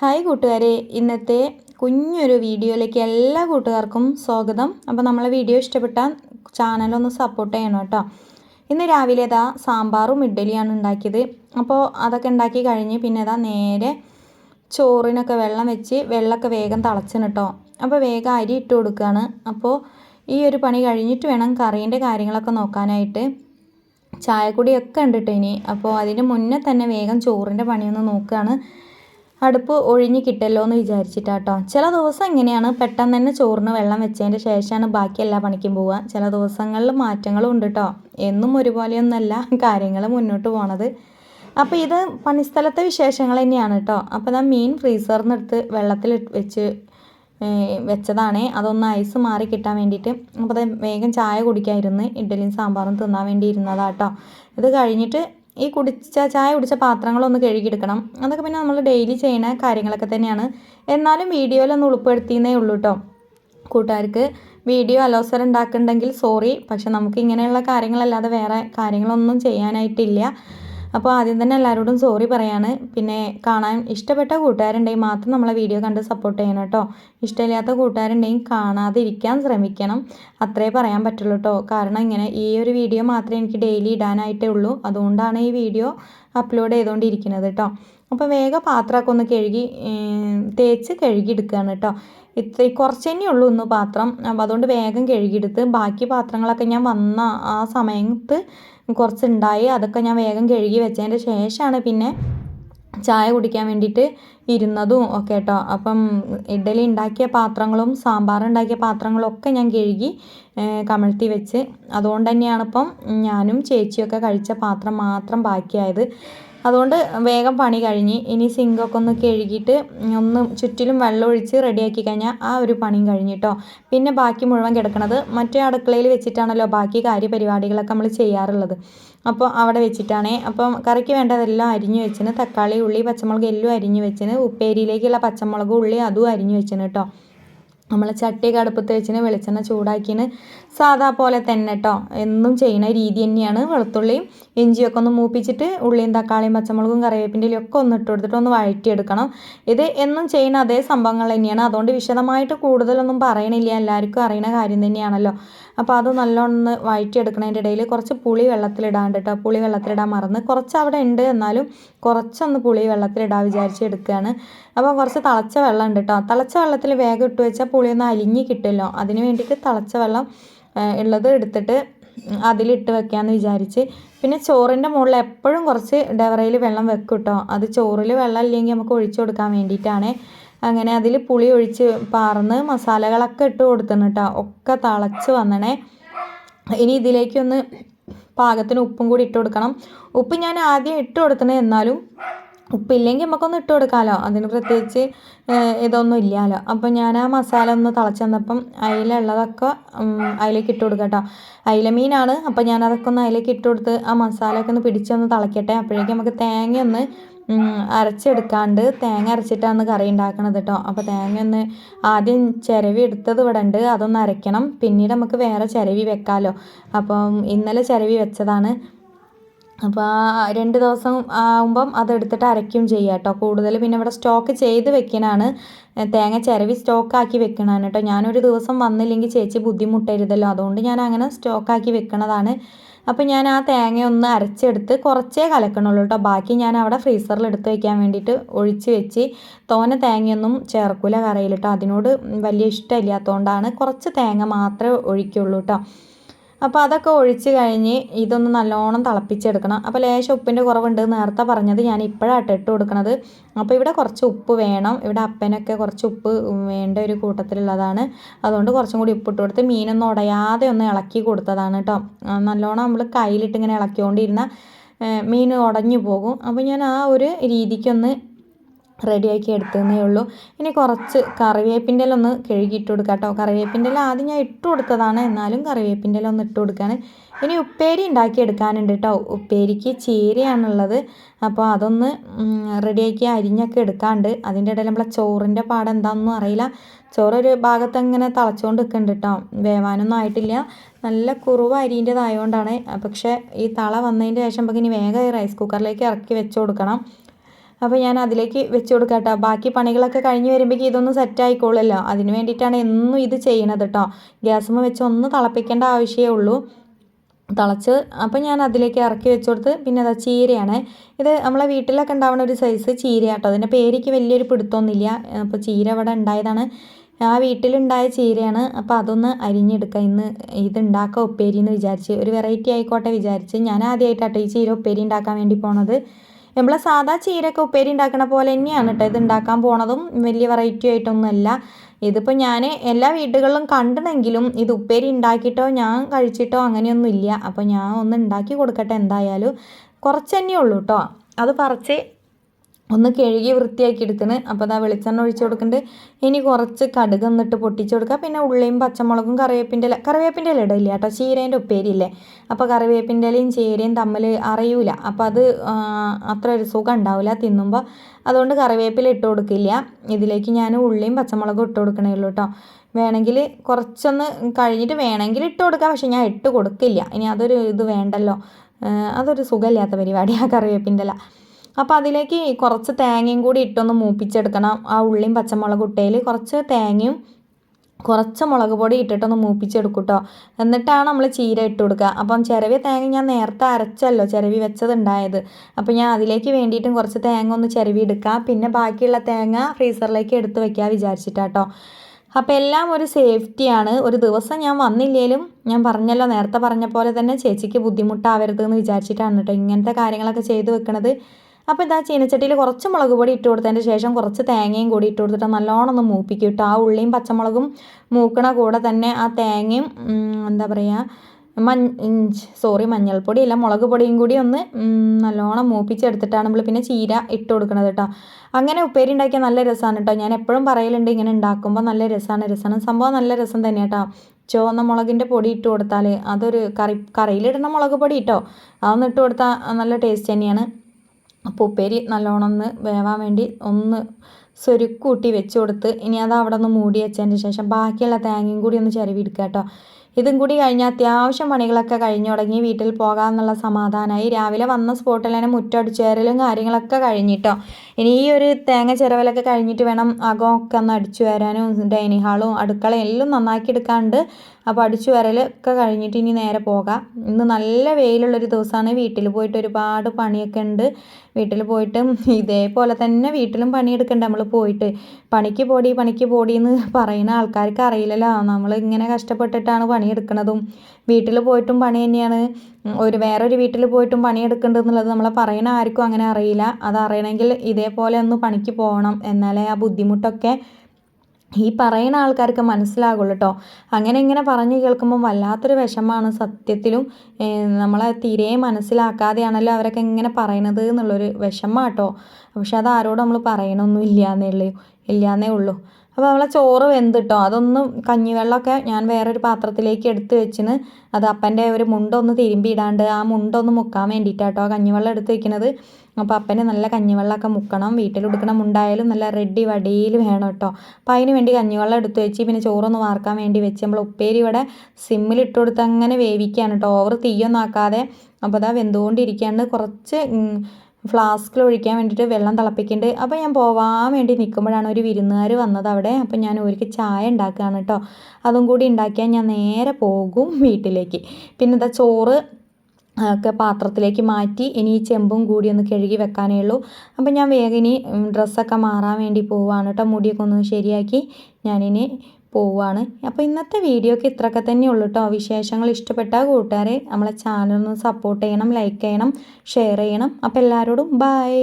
Hi കൂട്ടുകാരെ ഇന്നത്തെ കുഞ്ഞൊരു വീഡിയോയിലേക്ക് എല്ലാ കൂട്ടുകാർക്കും സ്വാഗതം. അപ്പോൾ നമ്മളെ വീഡിയോ ഇഷ്ടപ്പെട്ടാൽ ചാനലൊന്ന് സപ്പോർട്ട് ചെയ്യണം കേട്ടോ. ഇന്ന് രാവിലെ ഇതാ സാമ്പാറും ഇഡ്ഡലിയാണ് ഉണ്ടാക്കിയത്. അപ്പോൾ അതൊക്കെ ഉണ്ടാക്കി കഴിഞ്ഞ് പിന്നെ ഇതാ നേരെ ചോറിനൊക്കെ വെള്ളം വെച്ച് വെള്ളമൊക്കെ വേഗം തിളച്ചിന് കേട്ടോ. അപ്പോൾ വേഗം അരി ഇട്ട് കൊടുക്കുകയാണ് അപ്പോൾ ഈ ഒരു പണി കഴിഞ്ഞിട്ട് വേണം കറീന്റെ കാര്യങ്ങളൊക്കെ നോക്കാനായിട്ട്. ചായക്കുടിയൊക്കെ ഉണ്ട് കേട്ടോ ഇനി. അപ്പോൾ അതിന് മുന്നേ തന്നെ വേഗം ചോറിന്റെ പണിയൊന്ന് നോക്കുകയാണ് അടുപ്പ് ഒഴിഞ്ഞ് കിട്ടല്ലോ എന്ന് വിചാരിച്ചിട്ടാട്ടോ. ചില ദിവസം ഇങ്ങനെയാണ് പെട്ടെന്ന് തന്നെ ചോറിന് വെള്ളം വെച്ചതിന്റെ ശേഷമാണ് ബാക്കി എല്ലാ പണിക്കും പോവുക. ചില ദിവസങ്ങളിൽ മാറ്റങ്ങളും ഉണ്ട് കേട്ടോ എന്നും ഒരുപോലെയൊന്നല്ല കാര്യങ്ങൾ മുന്നോട്ട് പോണത്. അപ്പോൾ ഇത് പണിസ്ഥലത്തെ വിശേഷങ്ങൾ തന്നെയാണ് കേട്ടോ അപ്പോൾ ഞാൻ മീൻ ഫ്രീസറിൽ എടുത്ത് വെള്ളത്തിൽ വെച്ച് വെച്ചതാണേ. അതൊന്ന് ഐസ് മാറി കിട്ടാൻ വേണ്ടിയിട്ട്. അപ്പോൾ അത് വേഗം ചായ കുടിക്കായിരുന്നു. ഇഡ്ഡലിയും സാമ്പാറും തിന്നാൻ വേണ്ടി ഇരുന്നതാട്ടോ ഇത് കഴിഞ്ഞിട്ട് ഈ കുടിച്ച ചായ കുടിച്ച പാത്രങ്ങളൊന്ന് കഴുകിയെടുക്കണം. അതൊക്കെ പിന്നെ നമ്മൾ ഡെയിലി ചെയ്യുന്ന കാര്യങ്ങളൊക്കെ തന്നെയാണ്. എന്നാലും വീഡിയോയിലൊന്ന് ഉൾപ്പെടുത്തിയെന്നേ ഉള്ളൂ കേട്ടോ കൂട്ടുകാർക്ക് വീഡിയോ അലോസരം ഉണ്ടാക്കുന്നുണ്ടെങ്കിൽ സോറി പക്ഷെ നമുക്ക് ഇങ്ങനെയുള്ള കാര്യങ്ങളല്ലാതെ വേറെ കാര്യങ്ങളൊന്നും ചെയ്യാനായിട്ടില്ല. അപ്പോൾ ആദ്യം തന്നെ എല്ലാവരോടും സോറി പറയാണ്. പിന്നെ കാണാൻ ഇഷ്ടപ്പെട്ട കൂട്ടുകാരുണ്ടെങ്കിൽ മാത്രം നമ്മളെ വീഡിയോ കണ്ട് സപ്പോർട്ട് ചെയ്യണം കേട്ടോ. ഇഷ്ടമില്ലാത്ത കൂട്ടുകാരുണ്ടെങ്കിൽ കാണാതിരിക്കാൻ ശ്രമിക്കണം. അത്രേ പറയാൻ പറ്റുള്ളൂ കേട്ടോ. കാരണം ഇങ്ങനെ ഈ ഒരു വീഡിയോ മാത്രമേ എനിക്ക് ഡെയിലി ഇടാനായിട്ടേ ഉള്ളൂ. അതുകൊണ്ടാണ് ഈ വീഡിയോ അപ്ലോഡ് ചെയ്തുകൊണ്ടിരിക്കുന്നത് കേട്ടോ. അപ്പോൾ വേഗം പാത്രമൊക്കെ ഒന്ന് കഴുകി തേച്ച് കഴുകി എടുക്കുകയാണ് കേട്ടോ. ഇത്ര കുറച്ച് തന്നെ ഉള്ളൂ ഒന്ന് പാത്രം. അപ്പോൾ അതുകൊണ്ട് വേഗം കഴുകിയെടുത്ത് ബാക്കി പാത്രങ്ങളൊക്കെ ഞാൻ വന്ന ആ സമയത്ത് കുറച്ചുണ്ടായി. അതൊക്കെ ഞാൻ വേഗം കഴുകി വെച്ചതിന്റെ ശേഷമാണ് പിന്നെ ചായ കുടിക്കാൻ വേണ്ടിയിട്ട് ഇരുന്നതും ഒക്കെ കേട്ടോ. അപ്പം ഇഡലി ഉണ്ടാക്കിയ പാത്രങ്ങളും സാമ്പാർ ഉണ്ടാക്കിയ പാത്രങ്ങളും ഒക്കെ ഞാൻ കഴുകി കമഴ്ത്തി വെച്ച്. അതുകൊണ്ട് തന്നെയാണ് ഇപ്പം ഞാനും ചേച്ചിയൊക്കെ കഴിച്ച പാത്രം മാത്രം ബാക്കിയായത്. അതുകൊണ്ട് വേഗം പണി കഴിഞ്ഞ് ഇനി സിങ്കൊക്കെ ഒന്ന് കഴുകിയിട്ട് ഒന്ന് ചുറ്റിലും വെള്ളം ഒഴിച്ച് റെഡിയാക്കി കഴിഞ്ഞാൽ ആ ഒരു പണിയും കഴിഞ്ഞിട്ടോ പിന്നെ ബാക്കി മുഴുവൻ കിടക്കണത് മറ്റേ അടുക്കളയിൽ വെച്ചിട്ടാണല്ലോ ബാക്കി കാര്യപരിപാടികളൊക്കെ നമ്മൾ ചെയ്യാറുള്ളത്. അപ്പോൾ അവിടെ വെച്ചിട്ടാണേ. അപ്പം കറിക്ക് വേണ്ടതെല്ലാം അരിഞ്ഞു വെച്ചിന് തക്കാളി ഉള്ളി പച്ചമുളക് എല്ലാം അരിഞ്ഞു വെച്ചിന് ഉപ്പേരിയിലേക്കുള്ള പച്ചമുളക് ഉള്ളി അതും അരിഞ്ഞു വെച്ചിന് കേട്ടോ നമ്മൾ ചട്ടിയൊക്കെ അടുപ്പത്ത് വെച്ചിന് വെളിച്ചെണ്ണ ചൂടാക്കിന് സാധാ പോലെ തന്നെ കേട്ടോ എന്നും ചെയ്യുന്ന രീതി തന്നെയാണ് വെളുത്തുള്ളിയും ഇഞ്ചിയൊക്കെ ഒന്ന് മൂപ്പിച്ചിട്ട് ഉള്ളിയും തക്കാളിയും പച്ചമുളകും കറിവേപ്പിന്റെയും ഒക്കെ ഒന്ന് ഇട്ട് കൊടുത്തിട്ട് ഒന്ന് വഴറ്റിയെടുക്കണം. ഇത് എന്നും ചെയ്യുന്ന അതേ സംഭവങ്ങൾ തന്നെയാണ്. അതുകൊണ്ട് വിശദമായിട്ട് കൂടുതലൊന്നും പറയണില്ല. എല്ലാവർക്കും അറിയുന്ന കാര്യം തന്നെയാണല്ലോ. അപ്പോൾ അത് നല്ലോണം വഴറ്റിയെടുക്കണതിന്റെ ഇടയിൽ കുറച്ച് പുളി വെള്ളത്തിലിടാണ്ട് കേട്ടോ പുളി വെള്ളത്തിലിടാൻ മറന്ന് കുറച്ച് അവിടെ ഉണ്ട് എന്നാലും കുറച്ചൊന്ന് പുളി വെള്ളത്തിലിടാൻ വിചാരിച്ച് എടുക്കുകയാണ് അപ്പോൾ കുറച്ച് തിളച്ച വെള്ളം ഉണ്ട് കേട്ടോ തിളച്ച വെള്ളത്തിൽ വേഗം ഇട്ട് വെച്ചാൽ പുളിയൊന്ന് അലിഞ്ഞ് കിട്ടുമല്ലോ. അതിന് വേണ്ടിയിട്ട് തിളച്ച വെള്ളം ഉള്ളത് എടുത്തിട്ട് അതിലിട്ട് വെക്കാമെന്ന് വിചാരിച്ച്. പിന്നെ ചോറിന്റെ മുകളിൽ എപ്പോഴും കുറച്ച് ഡവറയിൽ വെള്ളം വെക്കും കേട്ടോ. അത് ചോറിൽ വെള്ളം ഇല്ലെങ്കിൽ നമുക്ക് ഒഴിച്ചു കൊടുക്കാൻ വേണ്ടിയിട്ടാണ്. അങ്ങനെ അതിൽ പുളി ഒഴിച്ച് പാർന്ന് മസാലകളൊക്കെ ഇട്ട് കൊടുത്തിന് കേട്ടോ. ഒക്കെ തിളച്ച് വന്നണേ. ഇനി ഇതിലേക്കൊന്ന് പാകത്തിന് ഉപ്പും കൂടി ഇട്ട് കൊടുക്കണം. ഉപ്പ് ഞാൻ ആദ്യം ഇട്ട് കൊടുത്തണേ എന്നാലും ഉപ്പില്ലെങ്കിൽ നമുക്കൊന്ന് ഇട്ട് കൊടുക്കാമല്ലോ അതിന് പ്രത്യേകിച്ച് ഇതൊന്നും ഇല്ലല്ലോ അപ്പം ഞാൻ ആ മസാല ഒന്ന് തിളച്ച് വന്നപ്പം അതിലുള്ളതൊക്കെ അതിലേക്ക് ഇട്ട് കൊടുക്കാം കേട്ടോ അയില മീനാണ്. അപ്പം ഞാൻ അതൊക്കെ ഒന്ന് അതിലേക്ക് ഇട്ട് കൊടുത്ത് ആ മസാലയൊക്കെ ഒന്ന് പിടിച്ചൊന്ന് തിളയ്ക്കട്ടെ അപ്പോഴേക്കും നമുക്ക് തേങ്ങ ഒന്ന് അരച്ചെടുക്കാണ്ട് തേങ്ങ അരച്ചിട്ടാണ് കറി ഉണ്ടാക്കണത് കേട്ടോ അപ്പോൾ തേങ്ങ ഒന്ന് ആദ്യം ചിരവി എടുത്തത് ഇവിടെ ഉണ്ട്. അതൊന്ന് അരയ്ക്കണം. പിന്നീട് നമുക്ക് വേറെ ചിരവി വെക്കാമല്ലോ അപ്പം ഇന്നലെ ചിരവി വെച്ചതാണ്. അപ്പോൾ ആ രണ്ട് ദിവസം ആകുമ്പം അതെടുത്തിട്ട് അരയ്ക്കും ചെയ്യുക കേട്ടോ കൂടുതൽ പിന്നെ ഇവിടെ സ്റ്റോക്ക് ചെയ്ത് വെക്കാനാണ് തേങ്ങ ചിരവി സ്റ്റോക്കാക്കി വെക്കണതാണ് കേട്ടോ ഞാനൊരു ദിവസം വന്നില്ലെങ്കിൽ ചേച്ചി ബുദ്ധിമുട്ടരുതല്ലോ. അതുകൊണ്ട് ഞാൻ അങ്ങനെ സ്റ്റോക്കാക്കി വെക്കണതാണ്. അപ്പോൾ ഞാൻ ആ തേങ്ങ ഒന്ന് അരച്ചെടുത്ത് കുറച്ചേ കലക്കണുള്ളൂ കേട്ടോ ബാക്കി ഞാൻ അവിടെ ഫ്രീസറിൽ എടുത്ത് വയ്ക്കാൻ വേണ്ടിയിട്ട് ഒഴിച്ച് വെച്ച് തോന തേങ്ങയൊന്നും ചേർക്കൂല കറിയിൽ കേട്ടോ അതിനോട് വലിയ ഇഷ്ടമില്ലാത്തതുകൊണ്ടാണ് കുറച്ച് തേങ്ങ മാത്രമേ ഒഴിക്കുള്ളൂ കേട്ടോ അപ്പോൾ അതൊക്കെ ഒഴിച്ച് കഴിഞ്ഞ് ഇതൊന്ന് നല്ലോണം തിളപ്പിച്ചെടുക്കണം. അപ്പോൾ ലേശം ഉപ്പിന്റെ കുറവുണ്ട് നേരത്തെ പറഞ്ഞത് ഞാൻ ഇപ്പോഴാണ് ഇട്ട് കൊടുക്കണത്. അപ്പോൾ ഇവിടെ കുറച്ച് ഉപ്പ് വേണം. ഇവിടെ അപ്പനൊക്കെ കുറച്ച് ഉപ്പ് വേണ്ട ഒരു കൂട്ടത്തിലുള്ളതാണ്. അതുകൊണ്ട് കുറച്ചും കൂടി ഉപ്പിട്ട് കൊടുത്ത് മീനൊന്നും ഉടയാതെ ഒന്ന് ഇളക്കി കൊടുത്തതാണ് കേട്ടോ നല്ലോണം നമ്മൾ കയ്യിലിട്ട് ഇങ്ങനെ ഇളക്കിക്കൊണ്ടിരുന്ന മീൻ ഉടഞ്ഞു പോകും. അപ്പോൾ ഞാൻ ആ ഒരു രീതിക്കൊന്ന് റെഡിയാക്കി എടുത്തതേ ഉള്ളൂ. ഇനി കുറച്ച് കറിവേപ്പിന്റെ ഒന്ന് കഴുകിയിട്ട് കൊടുക്കാം കേട്ടോ കറിവേപ്പിന്റെ ആദ്യം ഞാൻ ഇട്ട് കൊടുത്തതാണ്. എന്നാലും കറിവേപ്പിന്റെ ഒന്ന് ഇട്ട് കൊടുക്കുകയാണ് ഇനി ഉപ്പേരി ഉണ്ടാക്കി എടുക്കാനുണ്ട് കേട്ടോ ഉപ്പേരിക്ക് ചീരയാണുള്ളത്. അപ്പോൾ അതൊന്ന് റെഡിയാക്കി അരിഞ്ഞൊക്കെ എടുക്കാണ്ട്. അതിന്റെ ഇടയിൽ നമ്മളെ ചോറിന്റെ പാട് എന്താണെന്നും അറിയില്ല. ചോറ് ഒരു ഭാഗത്ത് അങ്ങനെ തിളച്ചുകൊണ്ട് നിൽക്കുന്നുണ്ട് കേട്ടോ വേവാനൊന്നും ആയിട്ടില്ല. നല്ല കുറവ് അരിന്റെതായതുകൊണ്ടാണ് പക്ഷേ ഈ തള വന്നതിന്റെ ശേഷം നമുക്ക് ഇനി വേഗം റൈസ് കുക്കറിലേക്ക് ഇറക്കി വെച്ച് കൊടുക്കണം. അപ്പോൾ ഞാൻ അതിലേക്ക് വെച്ച് കൊടുക്കാം കേട്ടോ ബാക്കി പണികളൊക്കെ കഴിഞ്ഞ് വരുമ്പോഴേക്കും ഇതൊന്ന് സെറ്റ് ആയിക്കോളുമല്ലോ. അതിന് വേണ്ടിയിട്ടാണ് എന്നും ഇത് ചെയ്യണത് കേട്ടോ ഗ്യാസുമ്മ വെച്ച് ഒന്ന് തിളപ്പിക്കേണ്ട ആവശ്യമേ ഉള്ളൂ. തിളച്ച് അപ്പോൾ ഞാൻ അതിലേക്ക് ഇറക്കി വെച്ച് കൊടുത്ത് പിന്നെ അതാ ചീരയാണ്. ഇത് നമ്മളെ വീട്ടിലൊക്കെ ഉണ്ടാവുന്ന ഒരു സൈസ് ചീരയാട്ടോ അതിന്റെ പേരിക്ക് വലിയൊരു പിടുത്തമൊന്നുമില്ല. അപ്പോൾ ചീര ഇവിടെ ഉണ്ടായതാണ്. ആ വീട്ടിലുണ്ടായ ചീരയാണ്. അപ്പോൾ അതൊന്ന് അരിഞ്ഞെടുക്കുക ഇന്ന് ഇതുണ്ടാക്കാം ഉപ്പേരി എന്ന് വിചാരിച്ച്. ഒരു വെറൈറ്റി ആയിക്കോട്ടെ വിചാരിച്ച്. ഞാൻ ആദ്യമായിട്ടാട്ടോ ഈ ചീര ഉപ്പേരി ഉണ്ടാക്കാൻ വേണ്ടി പോണത്. നമ്മൾ സാധാ ചീരയൊക്കെ ഉപ്പേരി ഉണ്ടാക്കണ പോലെ തന്നെയാണ് കേട്ടോ ഇത് ഉണ്ടാക്കാൻ പോണതും വലിയ വെറൈറ്റി ആയിട്ടൊന്നുമല്ല. ഇതിപ്പോൾ ഞാൻ എല്ലാ വീടുകളിലും കണ്ടണെങ്കിലും ഇത് ഉപ്പേരി ഉണ്ടാക്കിയിട്ടോ ഞാൻ കഴിച്ചിട്ടോ അങ്ങനെയൊന്നും ഇല്ല അപ്പോൾ ഞാൻ ഒന്ന് ഉണ്ടാക്കി കൊടുക്കട്ടെ എന്തായാലും. കുറച്ച് തന്നെ ഉള്ളൂ കേട്ടോ അത് പറിച്ച് ഒന്ന് കഴുകി വൃത്തിയാക്കി എടുക്കുന്നത് അപ്പോൾ അതാ വെളിച്ചെണ്ണ ഒഴിച്ച് കൊടുക്കുന്നുണ്ട് ഇനി കുറച്ച് കടുക് എന്നിട്ട് പൊട്ടിച്ച് കൊടുക്കുക പിന്നെ ഉള്ളിയും പച്ചമുളകും കറിവേപ്പിന്റെ ഇല കറിവേപ്പിന്റെ ഇല ഇടില്ല കേട്ടോ. ചീരേന്റെ ഉപ്പേരിയില്ലേ അപ്പോൾ കറിവേപ്പിന്റെ ഇലയും ചീരയും തമ്മിൽ അറിയൂല. അപ്പോൾ അത് അത്ര ഒരു സുഖം ഉണ്ടാവില്ല തിന്നുമ്പോൾ അതുകൊണ്ട് കറിവേപ്പില ഇട്ട് കൊടുക്കില്ല. ഇതിലേക്ക് ഞാൻ ഉള്ളിയും പച്ചമുളകും ഇട്ട് കൊടുക്കണേ ഉള്ളൂ കേട്ടോ. വേണമെങ്കിൽ കുറച്ചൊന്ന് കഴിഞ്ഞിട്ട് വേണമെങ്കിൽ ഇട്ട് കൊടുക്കാം. പക്ഷെ ഞാൻ ഇട്ട് കൊടുക്കില്ല. ഇനി അതൊരു ഇത് വേണ്ടല്ലോ. അതൊരു സുഖമില്ലാത്ത പരിപാടിയാണ് കറിവേപ്പിന്റെ ഇല. അപ്പോൾ അതിലേക്ക് കുറച്ച് തേങ്ങയും കൂടി ഇട്ടൊന്ന് മൂപ്പിച്ചെടുക്കണം. ആ ഉള്ളിയും പച്ചമുളക് ഇട്ടതിൽ കുറച്ച് തേങ്ങയും കുറച്ച് മുളക് പൊടി ഇട്ടിട്ടൊന്ന് മൂപ്പിച്ചെടുക്കും കേട്ടോ എന്നിട്ടാണ് നമ്മൾ ചീര ഇട്ട് കൊടുക്കുക. അപ്പം ചിരവിയ തേങ്ങ ഞാൻ നേരത്തെ അരച്ചല്ലോ ചിരവി വെച്ചതുണ്ടായത്. അപ്പം ഞാൻ അതിലേക്ക് വേണ്ടിയിട്ടും കുറച്ച് തേങ്ങ ഒന്ന് ചിരവി എടുക്കുക പിന്നെ ബാക്കിയുള്ള തേങ്ങ ഫ്രീസറിലേക്ക് എടുത്ത് വെക്കുക വിചാരിച്ചിട്ടാട്ടോ അപ്പോൾ എല്ലാം ഒരു സേഫ്റ്റിയാണ് ഒരു ദിവസം ഞാൻ വന്നില്ലേലും ഞാൻ പറഞ്ഞല്ലോ നേരത്തെ പറഞ്ഞ പോലെ തന്നെ ചേച്ചിക്ക് ബുദ്ധിമുട്ടാവരുത് എന്ന് വിചാരിച്ചിട്ടാണ് കേട്ടോ ഇങ്ങനത്തെ കാര്യങ്ങളൊക്കെ ചെയ്തു വെക്കണത്. അപ്പോൾ ഇതാ ചീനച്ചട്ടിയിൽ കുറച്ച് മുളക് പൊടി ഇട്ട് കൊടുത്തതിന് ശേഷം കുറച്ച് തേങ്ങയും കൂടി ഇട്ട് കൊടുത്തിട്ട് നല്ലോണം ഒന്ന് മൂപ്പിക്കും കേട്ടോ. ആ ഉള്ളിയും പച്ചമുളകും മൂക്കണ കൂടെ തന്നെ ആ തേങ്ങയും എന്താ പറയുക മഞ്ഞ സോറി മഞ്ഞൾപ്പൊടി അല്ല മുളക് പൊടിയും കൂടി ഒന്ന് നല്ലോണം മൂപ്പിച്ചെടുത്തിട്ടാണ് നമ്മൾ പിന്നെ ചീര ഇട്ട് കൊടുക്കുന്നത് കേട്ടോ. അങ്ങനെ ഉപ്പേരി ഉണ്ടാക്കിയാൽ നല്ല രസമാണ് കേട്ടോ. ഞാൻ എപ്പോഴും പറയലുണ്ട് ഇങ്ങനെ ഉണ്ടാക്കുമ്പോൾ നല്ല രസമാണ് രസമാണ് സംഭവം നല്ല രസം തന്നെ കേട്ടോ. ചുവന്ന മുളകിന്റെ പൊടി ഇട്ട് കൊടുത്താൽ അതൊരു കറി കറിയിലിടുന്ന മുളക് പൊടി കേട്ടോ അതൊന്നിട്ട് കൊടുത്താൽ നല്ല ടേസ്റ്റ് തന്നെയാണ്. അപ്പോൾ ഉപ്പേരി നല്ലോണം ഒന്ന് വേവാൻ വേണ്ടി ഒന്ന് സ്വരുക്കൂട്ടി വെച്ച് കൊടുത്ത് ഇനി അത് അവിടെ ഒന്ന് മൂടി വെച്ചതിന് ശേഷം ബാക്കിയുള്ള തേങ്ങയും കൂടി ഒന്ന് ചിരവിയെടുക്കുക കേട്ടോ. ഇതും കൂടി കഴിഞ്ഞ് അത്യാവശ്യം പണികളൊക്കെ കഴിഞ്ഞു തുടങ്ങി വീട്ടിൽ പോകാമെന്നുള്ള സമാധാനമായി. രാവിലെ വന്ന സ്പോട്ടിൽ തന്നെ മുറ്റടിച്ചേരലും കാര്യങ്ങളൊക്കെ കഴിഞ്ഞിട്ടോ ഇനി ഈ ഒരു തേങ്ങ ചിരവലൊക്കെ കഴിഞ്ഞിട്ട് വേണം അകമൊക്കെ ഒന്ന് അടിച്ചു വരാനും ഡൈനിങ് ഹാളും അടുക്കളയും എല്ലാം നന്നാക്കി എടുക്കാണ്ട്. അപ്പോൾ അടിച്ചു വരലൊക്കെ കഴിഞ്ഞിട്ട് ഇനി നേരെ പോകാം. ഇന്ന് നല്ല വെയിലുള്ളൊരു ദിവസമാണ്. വീട്ടിൽ പോയിട്ട് ഒരുപാട് പണിയൊക്കെ ഉണ്ട്. വീട്ടിൽ പോയിട്ട് ഇതേപോലെ തന്നെ വീട്ടിലും പണിയെടുക്കണ്ട നമ്മൾ പോയിട്ട്. പണിക്ക് പോടി പണിക്ക് പോടി എന്ന് പറയുന്ന ആൾക്കാർക്ക് അറിയില്ലല്ലോ. നമ്മൾ ഇങ്ങനെ കഷ്ടപ്പെട്ടിട്ടാണ് പണിയെടുക്കുന്നതും വീട്ടിൽ പോയിട്ടും പണി തന്നെയാണ്. ഒരു വേറൊരു വീട്ടിൽ പോയിട്ടും പണിയെടുക്കേണ്ടതെന്നുള്ളത് നമ്മളെ പറയണ ആർക്കും അങ്ങനെ അറിയില്ല. അത് അറിയണമെങ്കിൽ ഇതേപോലെ ഒന്ന് പണിക്ക് പോകണം. എന്നാലേ ആ ബുദ്ധിമുട്ടൊക്കെ ഈ പറയുന്ന ആൾക്കാർക്ക് മനസ്സിലാകുള്ളൂ കേട്ടോ അങ്ങനെ ഇങ്ങനെ പറഞ്ഞു കേൾക്കുമ്പോൾ വല്ലാത്തൊരു വിഷമമാണ് സത്യത്തിലും. നമ്മളെ തീരെ മനസ്സിലാക്കാതെയാണല്ലോ അവരൊക്കെ ഇങ്ങനെ പറയണത് എന്നുള്ളൊരു വിഷമാട്ടോ പക്ഷെ അത് ആരോടും നമ്മൾ പറയണമൊന്നും ഇല്ലയെന്നേ ഉള്ളൂ. ഇല്ലയെന്നേ ഉള്ളൂ. അപ്പോൾ നമ്മളെ ചോറ് വെന്തിട്ടോ. അതൊന്നും കഞ്ഞിവെള്ളമൊക്കെ ഞാൻ വേറൊരു പാത്രത്തിലേക്ക് എടുത്ത് വെച്ചിന്. അത് അപ്പന്റെ ഒരു മുണ്ടൊന്ന് തിരുമ്പിയിടാണ്ട് ആ മുണ്ടൊന്ന് മുക്കാൻ വേണ്ടിയിട്ടാട്ടോ കഞ്ഞിവെള്ളം എടുത്ത് വെക്കുന്നത് അപ്പോൾ അപ്പനെ നല്ല കഞ്ഞിവെള്ളമൊക്കെ മുക്കണം. വീട്ടിൽ കൊടുക്കണം മുണ്ടായാലും നല്ല റെഡി വടിയിൽ വേണം കേട്ടോ അപ്പോൾ അതിന് വേണ്ടി കഞ്ഞിവെള്ളം എടുത്ത് വെച്ച് പിന്നെ ചോറൊന്ന് വാർക്കാൻ വേണ്ടി വെച്ച് നമ്മൾ ഉപ്പേരി ഇവിടെ സിമ്മിലിട്ട് കൊടുത്ത് അങ്ങനെ വേവിക്കുകയാണ് കേട്ടോ. ഓവർ തീയൊന്നും ആക്കാതെ. അപ്പോൾ അതാ വെന്തുകൊണ്ടിരിക്കുകയാണ്. കുറച്ച് ഫ്ലാസ്കിൽ ഒഴിക്കാൻ വേണ്ടിയിട്ട് വെള്ളം തിളപ്പിക്കുന്നുണ്ട് അപ്പോൾ ഞാൻ പോവാൻ വേണ്ടി നിൽക്കുമ്പോഴാണ് ഒരു വിരുന്നുകാർ വന്നത് അവിടെ. അപ്പോൾ ഞാൻ ഒരിക്കൽ ചായ ഉണ്ടാക്കുകയാണ് കേട്ടോ അതും കൂടി ഉണ്ടാക്കിയാൽ ഞാൻ നേരെ പോകും വീട്ടിലേക്ക്. പിന്നെ എന്താ ചോറ് ഒക്കെ പാത്രത്തിലേക്ക് മാറ്റി ഇനി ഈ ചെമ്പും കൂടി ഒന്ന് കഴുകി വെക്കാനേ ഉള്ളൂ. അപ്പം ഞാൻ വേഗം ഇനി ഡ്രസ്സൊക്കെ മാറാൻ വേണ്ടി പോവുകയാണ് കേട്ടോ മുടിയൊക്കെ ഒന്ന് ശരിയാക്കി ഞാനിനി പോവുകയാണ് അപ്പോൾ ഇന്നത്തെ വീഡിയോക്ക് ഇത്രയൊക്കെ തന്നെ ഉള്ളൂ കേട്ടോ വിശേഷങ്ങൾ ഇഷ്ടപ്പെട്ട കൂട്ടുകാരെ നമ്മളെ ചാനൽ ഒന്ന് സപ്പോർട്ട് ചെയ്യണം ലൈക്ക് ചെയ്യണം ഷെയർ ചെയ്യണം. അപ്പോൾ എല്ലാവരോടും ബായ്